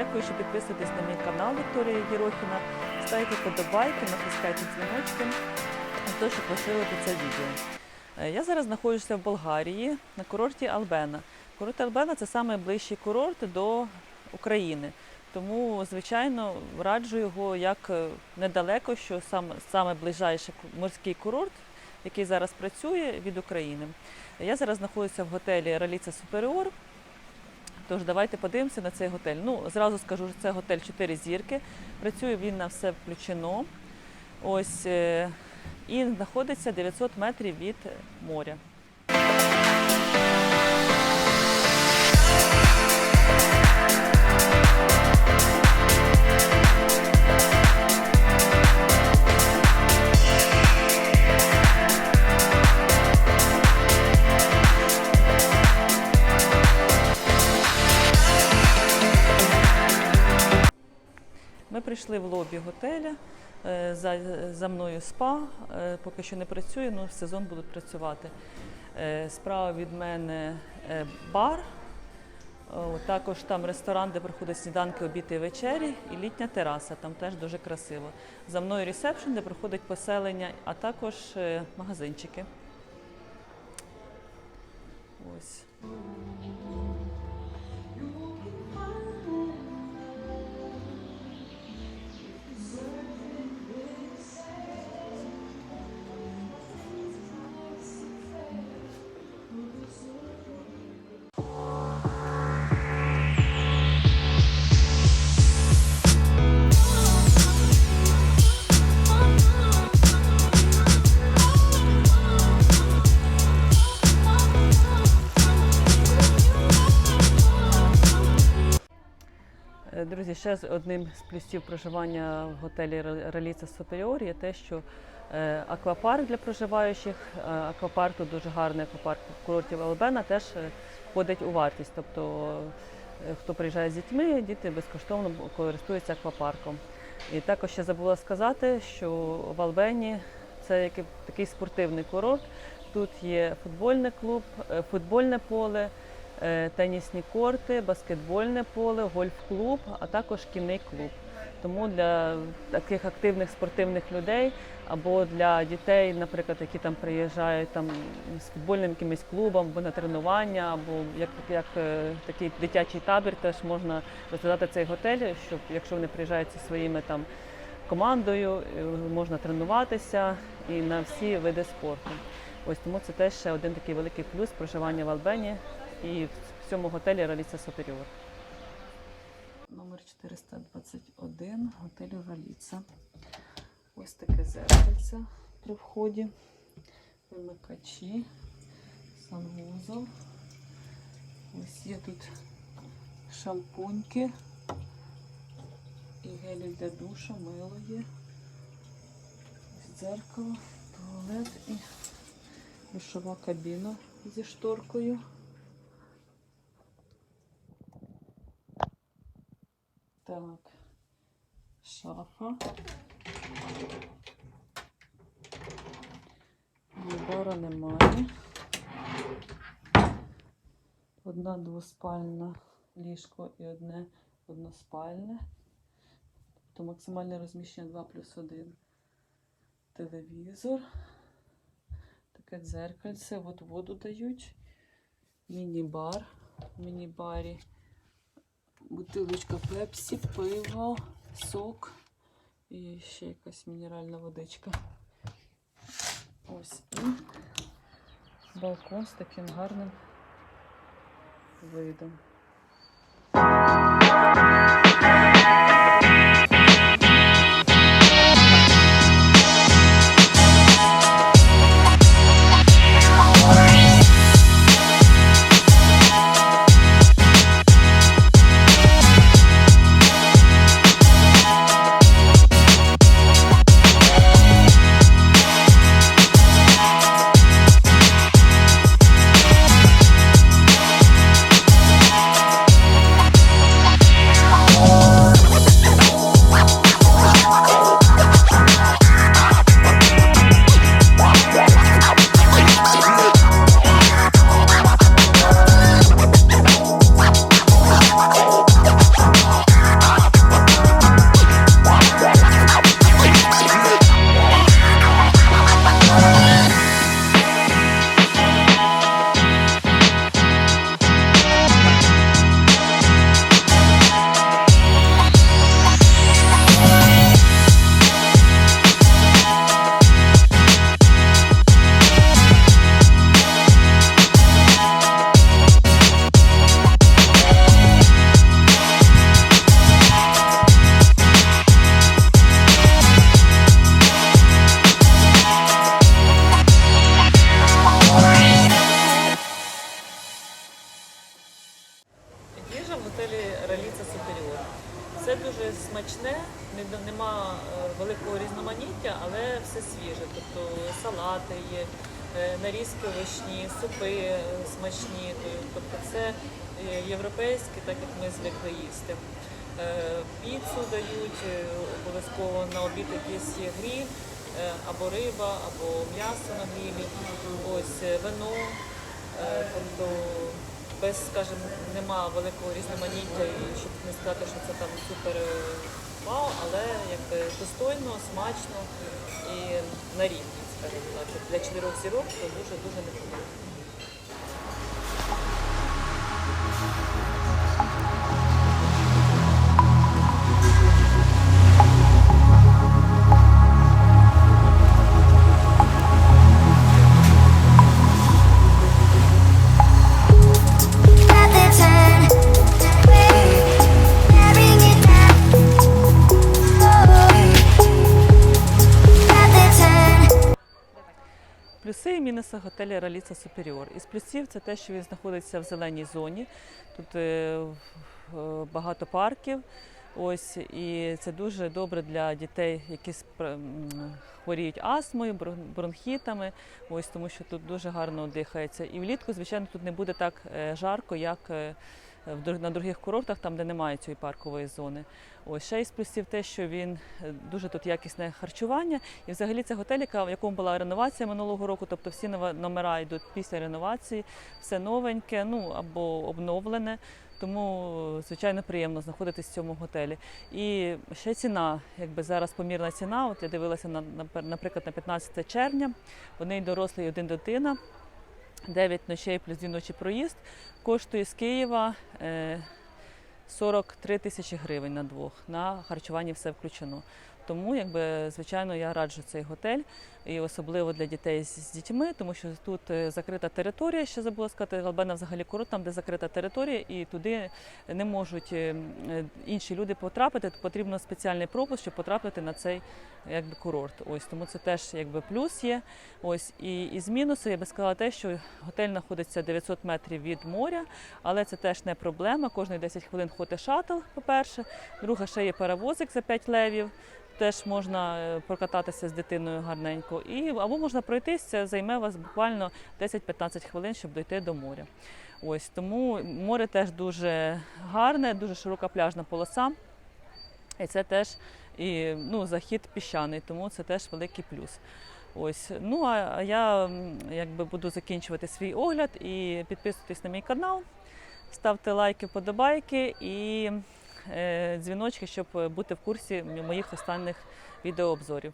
Дякую, що підписуєтесь на мій канал Вікторія Єрохіна. Ставте подобайки, натискайте дзвіночки, на те, щоб поширити це відео. Е, Я зараз знаходжуся в Болгарії на курорті Албена. Курорт Албена це найближчий курорт до України. Тому, звичайно, раджу його як е, недалеко, що саме, саме ближайший морський курорт, який зараз працює від України. Я зараз знаходжуся в готелі Раліца Суперіор. Тож давайте подивимося на цей готель. Ну, зразу скажу, що це готель 4 зірки. Працює він на все включено. Ось е, і знаходиться 900 метрів від моря. Ми в лобі готеля. е, За, за мною спа. е, Поки що не працює, але в сезон будуть працювати. Е, Справа від мене бар. Також там ресторан, де проходять сніданки, обіди і вечері, і літня тераса, там теж дуже красиво. За мною ресепшн, де проходить поселення, а також магазинчики. Ось. Друзі, ще з одним з плюсів проживання в готелі Реліца Суперіор є те, що е, аквапарк для проживаючих, е, аквапарк тут дуже гарний аквапарк в курорті Албена теж е, входить у вартість. Тобто, хто приїжджає з дітьми, діти безкоштовно користуються аквапарком. І також ще забула сказати, що в Албені це такий спортивний курорт. Тут є футбольний клуб, футбольне поле, тенісні корти, баскетбольне поле, гольф-клуб, а також кінний клуб. Тому для таких активних спортивних людей або для дітей, наприклад, які там приїжджають там з футбольним якимось клубом, або на тренування, або як, як е, такий дитячий табір, теж можна розглядати цей готель, щоб якщо вони приїжджають зі своїми там командою, е, можна тренуватися і на всі види спорту. Ось тому це теж ще один такий великий плюс проживання в Албені і в цьому готелі Раліца Суперіор. Номер 421 готелю Раліца. Ось таке зеркальце при вході, вимикачі, санвузол. Ось є тут шампуньки і гелі для душу, мило є. Дзеркало, туалет і душова кабіна зі шторкою. Так, шафа. Бара немає. Одна двоспальна ліжко і одне односпальне. Тобто максимальне розміщення 2 плюс 1 телевізор. Таке дзеркальце, от воду дають. Міні-бар. В міні-барі бутилочка пепсі, пиво, сок і ще якась мінеральна водичка. Ось і балкон з таким гарним видом. Готелі Раліца Суперіор. Все дуже смачне, нема е, великого різноманіття, але все свіже. Тобто салати є, е, нарізки овочні, супи е, смачні. Тобто це європейське, так як ми звикли їсти. Піцу дають обов'язково на обід гріль, е, або риба, або м'ясо на грілі, ось вино. Тобто без, скажімо, нема великого різноманіття, і щоб не сказати, що це там супер е, вау, але якби достойно, смачно і на рівні, скажімо так. Для чотирьох зірок то дуже дуже Плюси і мінуси готелю Раліца Суперіор. Із плюсів це те, що він знаходиться в зеленій зоні. Тут е, е, багато парків. Ось і це дуже добре для дітей, які хворіють астмою, бро- бронхітами. Ось тому, що тут дуже гарно дихається. І влітку, звичайно, тут не буде так е, жарко, як на других курортах, там де немає цієї паркової зони. Ось ще із плюсів те, що він е, дуже тут якісне харчування. І взагалі це готель, яка- в якому була реновація минулого року, тобто всі номера йдуть після реновації, все новеньке, ну або обновлене. Тому, звичайно, приємно знаходитись в цьому готелі. І ще ціна, якби зараз помірна ціна. От я дивилася на, на- наприклад, на 15 червня. Один дорослий, один дитина, 9 ночей плюс 2 ночі проїзд. Коштує з Києва е, 43 тисячі гривень на двох. На харчування все включено. Тому, якби, звичайно, я раджу цей готель, і особливо для дітей з, з дітьми, тому що тут е, закрита територія, ще забула сказати, Галбена взагалі курорт, там, де закрита територія, і туди не можуть е, е, інші люди потрапити. Потрібно спеціальний пропуск, щоб потрапити на цей якби, курорт. Ось тому це теж якби плюс є. Ось і із мінусу я би сказала те, що готель знаходиться 900 метрів від моря, але це теж не проблема. Кожні 10 хвилин ходить шатл, по-перше. Друга ще є паровозик за 5 левів. Теж можна е, прокататися з дитиною гарненько, і або можна пройтись, займе вас буквально 10-15 хвилин, щоб дойти до моря. Ось тому море теж дуже гарне, дуже широка пляжна полоса. І це теж і, ну, захід піщаний, тому це теж великий плюс. Ось. Ну а я якби буду закінчувати свій огляд і підписуйтесь на мій канал, ставте лайки, подобайки і дзвіночки, щоб бути в курсі моїх останніх відеообзорів.